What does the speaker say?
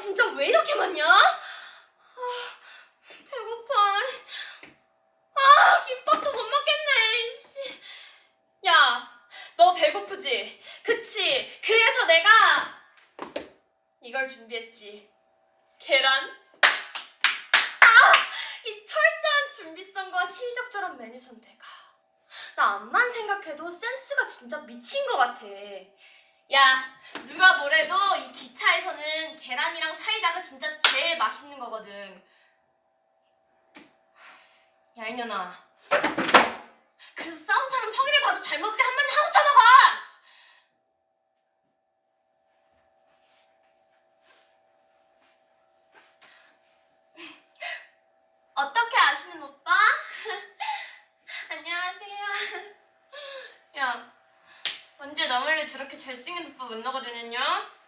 진짜 왜 이렇게 많냐? 아, 배고파. 아, 김밥도 못 먹겠네. 씨. 야, 너 배고프지? 그치? 그래서 내가 이걸 준비했지. 계란. 아, 이 철저한 준비성과 시의적절한 메뉴 선택. 아, 나 암만 생각해도 센스가 진짜 미친 것 같아. 야, 누가 뭐래도 이 사이다가 진짜 제일 맛있는 거거든. 야, 이년아. 그래도 싸운 사람 성의를 봐서 잘 먹게 한마디 하고 쳐나가! 어떻게 아시는 오빠? 안녕하세요. 야, 언제 나 몰래 저렇게 잘생긴 오빠 만나거든요? 응?